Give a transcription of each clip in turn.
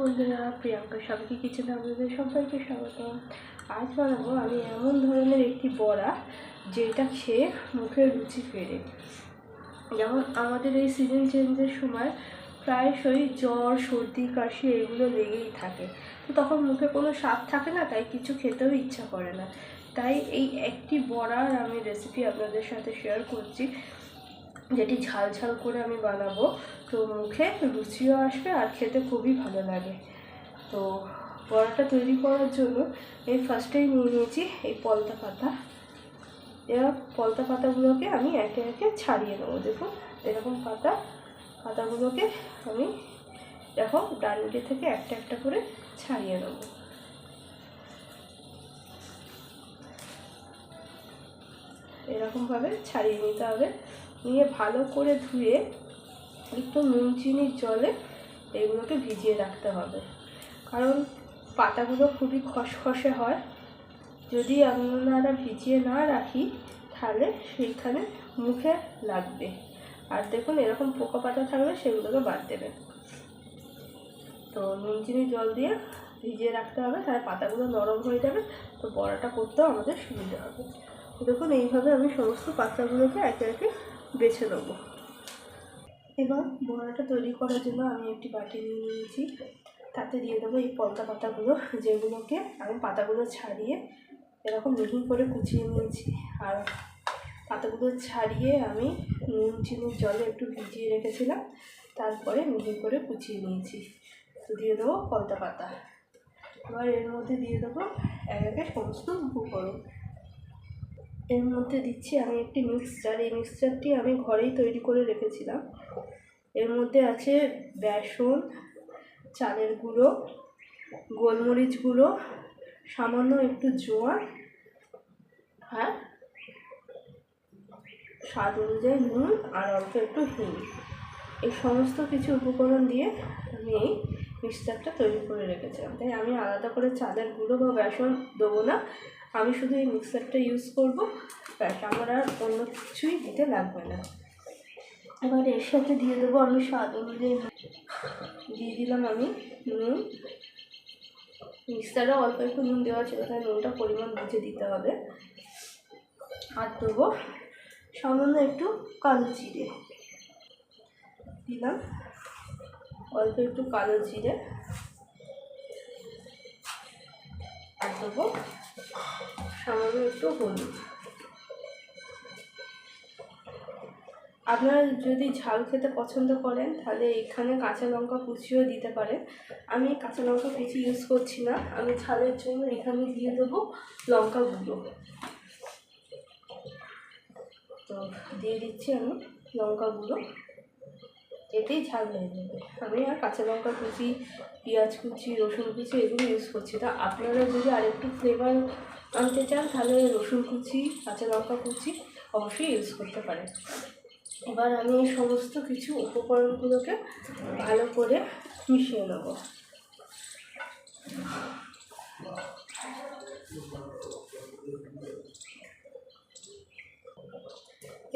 বন্ধুরা, প্রিয়াঙ্কা সবাইকে কিচেনে আপনাদের সবাইকে স্বাগত আজ বানাবো আমি এমন ধরনের একটি বড়া, যেটা খেয়ে মুখে রুচি ফেরে। যেমন আমাদের এই সিজন চেঞ্জের সময় প্রায়শই জ্বর, সর্দি, কাশি এগুলো লেগেই থাকে। তো তখন মুখে কোনো স্বাদ থাকে না, তাই কিছু খেতেও ইচ্ছা করে না। তাই এই একটি বড়ার আমি রেসিপি আপনাদের সাথে শেয়ার করছি। যেটি ঝাল ঝাল করে আমি বানাবো। তো মুখে রুচিও আসবে আর খেতে খুবই ভালো লাগে। তো বড়াটা তৈরি করার জন্য এই ফার্স্টেই নিয়ে নিয়েছি এই পলতা পাতা। এবার পলতা পাতাগুলোকে আমি একে একে ছাড়িয়ে নেব। দেখুন, এরকম পাতা, পাতাগুলোকে আমি এরকম ডান্ডি থেকে একটা একটা করে ছাড়িয়ে নেব। এরকমভাবে ছাড়িয়ে নিতে হবে। নিয়ে ভালো করে ধুয়ে একটু নুন চিনির জলে এগুলোকে ভিজিয়ে রাখতে হবে। কারণ পাতাগুলো খুবই খসখসে হয়। যদি আপনারা ভিজিয়ে না রাখি, তাহলে সেইখানে মুখে লাগবে। আর দেখুন, এরকম পোকা পাতা থাকলে সেগুলোকে বাদ দেবেন। তো নুন, চিনি, জল দিয়ে ভিজিয়ে রাখতে হবে, তাহলে পাতাগুলো নরম হয়ে যাবে। তো বড়াটা করতেও আমাদের সুবিধা হবে। দেখুন, এইভাবে আমি সমস্ত পাতাগুলোকে একে একে বেছে নেব। এবার বড়াটা তৈরি করার জন্য আমি একটি বাটি নিয়ে নিয়েছি। তাতে দিয়ে দেবো এই পলতা পাতাগুলো, যেগুলোকে আমি পাতাগুলো ছাড়িয়ে এরকম মিহি করে কুচিয়ে নিয়েছি। আর পাতাগুলো ছাড়িয়ে আমি নুন চিনির জলে একটু ভিজিয়ে রেখেছিলাম, তারপরে মিহি করে কুচিয়ে নিয়েছি। তো দিয়ে দেবো পলতা পাতা। এবার এর মধ্যে দিয়ে দেবো এক একে সমস্ত উপকরণ। এর মধ্যে দিচ্ছি আমি একটি মিক্সচার এই মিক্সচারটি আমি ঘরেই তৈরি করে রেখেছিলাম। এর মধ্যে আছে বেসন, চালের গুঁড়ো, গোলমরিচ গুঁড়ো, সামান্য একটু জোয়ার আর স্বাদ অনুযায়ী নুন আর অল্প একটু হিং। এই সমস্ত কিছু উপকরণ দিয়ে আমি এই মিক্সচারটা তৈরি করে রেখেছিলাম। তাই আমি আলাদা করে চালের গুঁড়ো বা বেসন দেবো না। আমি শুধু এই মিক্সারটা ইউজ করব, ব্যাস আমার আর অন্য কিছুই দিতে লাগবে না। এবার এর সাথে দিয়ে দেবো আমি স্বাদ অনুযায়ী দিয়ে দিলাম আমি নুন। মিক্সারে অল্প একটু নুন দেওয়া ছিল তাই নুনটা পরিমাণ বুঝে দিতে হবে। আর দেবো সামান্য একটু কালো জিরে দিলাম অল্প একটু কালো জিরে আর দেবো সামান্য একটু হলুদ। আপনারা যদি ঝাল খেতে পছন্দ করেন, তাহলে এখানে কাঁচা লঙ্কা কুচিও দিতে পারেন। আমি কাঁচা লঙ্কা কুচি ইউজ করছি না। আমি ঝালের জন্য এখানে দিয়ে দেবো লঙ্কা গুঁড়ো তো দিয়ে দিচ্ছি আমি লঙ্কা গুঁড়ো এতেই ঝাল হয়ে যাবে। আমি আর কাঁচা লঙ্কা কুচি, পেঁয়াজ কুচি, রসুন কুচি এগুলো ইউজ করছি। তা আপনারা যদি আরেকটু ফ্লেভার আনতে চান, তাহলে রসুন কুচি, কাঁচা লঙ্কা কুচি অবশ্যই ইউজ করতে পারেন। এবার আমি সমস্ত কিছু উপকরণগুলোকে ভালো করে মিশিয়ে নেব।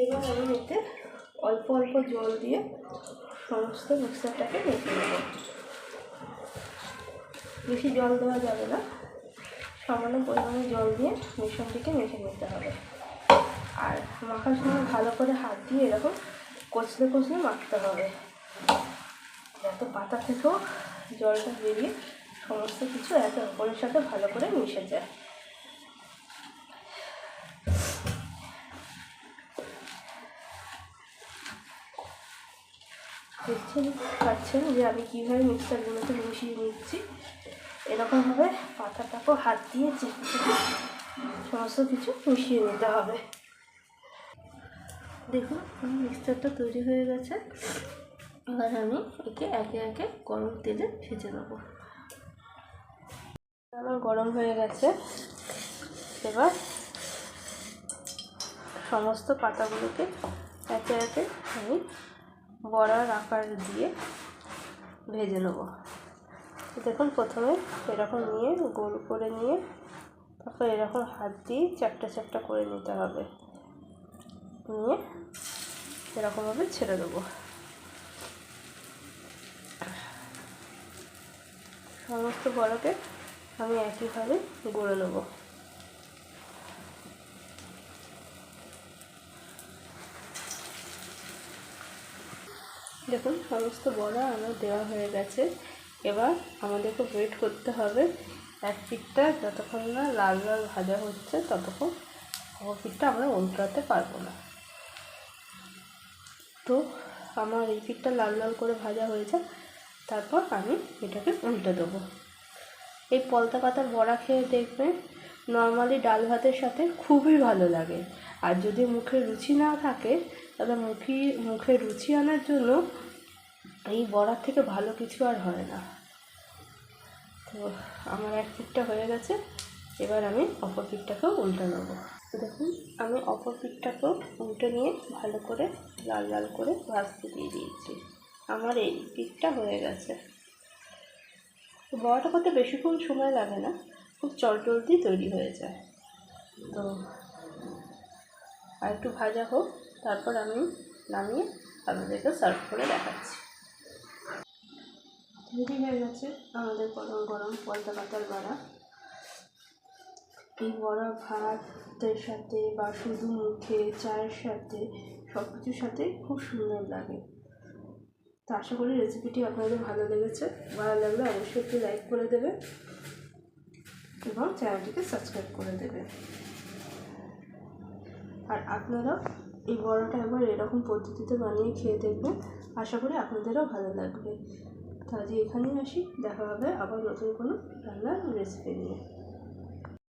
এবার আমি এতে অল্প অল্প জল দিয়ে সমস্ত মিক্সারটাকে মেখে নেব। বেশি জল দেওয়া যাবে না। সামান্য পরিমাণে জল দিয়ে মিশ্রণটিকে মেখে নিতে হবে। আর মাখার সময় ভালো করে হাত দিয়ে এরকম কচলে কচলে মাখতে হবে। যাতে পাতা থেকেও জলটা বেরিয়ে সমস্ত কিছু একে অপরের সাথে ভালো করে মিশে যায়। দেখছেন, পাচ্ছেন যে আমি কীভাবে মিক্সারগুলোকে মিশিয়ে নিচ্ছি? এরকমভাবে পাতাটাকেও হাত দিয়ে চেপে চেপে সমস্ত কিছু মিশিয়ে নিতে হবে। দেখুন, আমার মিক্সচারটা তৈরি হয়ে গেছে। এবার আমি একে একে একে গরম তেলে ভেজে নেব। আমার গরম হয়ে গেছে। এবার সমস্ত পাতাগুলোকে একে একে আমি বড়ার আকার দিয়ে ভেজে নেব। দেখুন প্রথমে এরকম নিয়ে গোল করে নিয়ে তারপর এরকম হাত দিয়ে চ্যাপটা চ্যাপটা করে নিতে হবে। নিয়ে এরকমভাবে ছেড়ে দেবো। সমস্ত বড়কে আমি একইভাবে গড়ে নেব। দেখুন, সমস্ত বড়া আমার দেওয়া হয়ে গেছে। এবার আমাদেরকে ওয়েট করতে হবে। এক পিঠটা যতক্ষণ না লাল লাল ভাজা হচ্ছে ততক্ষণ অপর পিঠটা আমরা উল্টাতে পারব না। তো আমার এই পিঠটা লাল লাল করে ভাজা হয়েছে, তারপর আমি এটাকে উল্টে দেবো। এই পলতা পাতার বড়া খেয়ে দেখবেন নর্মালি ডাল ভাতের সাথে খুবই ভালো লাগে। আর যদি মুখে রুচি না থাকে, তাহলে মুখি, মুখে রুচি আনার জন্য এই বড়ার থেকে ভালো কিছু আর হয় না। তো আমার এক পিঠটা হয়ে গেছে। এবার আমি অপর পিঠটাকেও উল্টে নেব। দেখুন, আমি অপর পিঠটাকেও উল্টে নিয়ে ভালো করে লাল লাল করে ভাজতে দিয়ে দিয়েছি। আমার এই পিঠটা হয়ে গেছে। বড়াটা করতে বেশিক্ষণ সময় লাগে না, খুব চটজলদি তৈরি হয়ে যায়। তো আর একটু ভাজা হোক, তারপর আমি নামিয়ে আপনাদেরকে সার্ভ করে দেখাচ্ছি। তৈরি হয়ে গেছে। আমাদের গরম গরম পলতা পাতার বড়া। এই বড়া ভাতের সাথে বা শুধু মুখে, চায়ের সাথে সব কিছুর সাথে খুব সুন্দর লাগে। তো আশা করি রেসিপিটি আপনাদের ভালো লেগেছে। ভালো লাগলে অবশ্যই একটু লাইক করে দেবে এবং চ্যানেলটিকে সাবস্ক্রাইব করে দেবে আর আপনারা এই বড়াটা একবার এরকম পদ্ধতিতে বানিয়ে খেয়ে দেখবেন। আশা করি আপনাদেরও ভালো লাগবে। আজ এখানেই আসি দেখা হবে আবার নতুন কোনো রান্নার রেসিপি নিয়ে।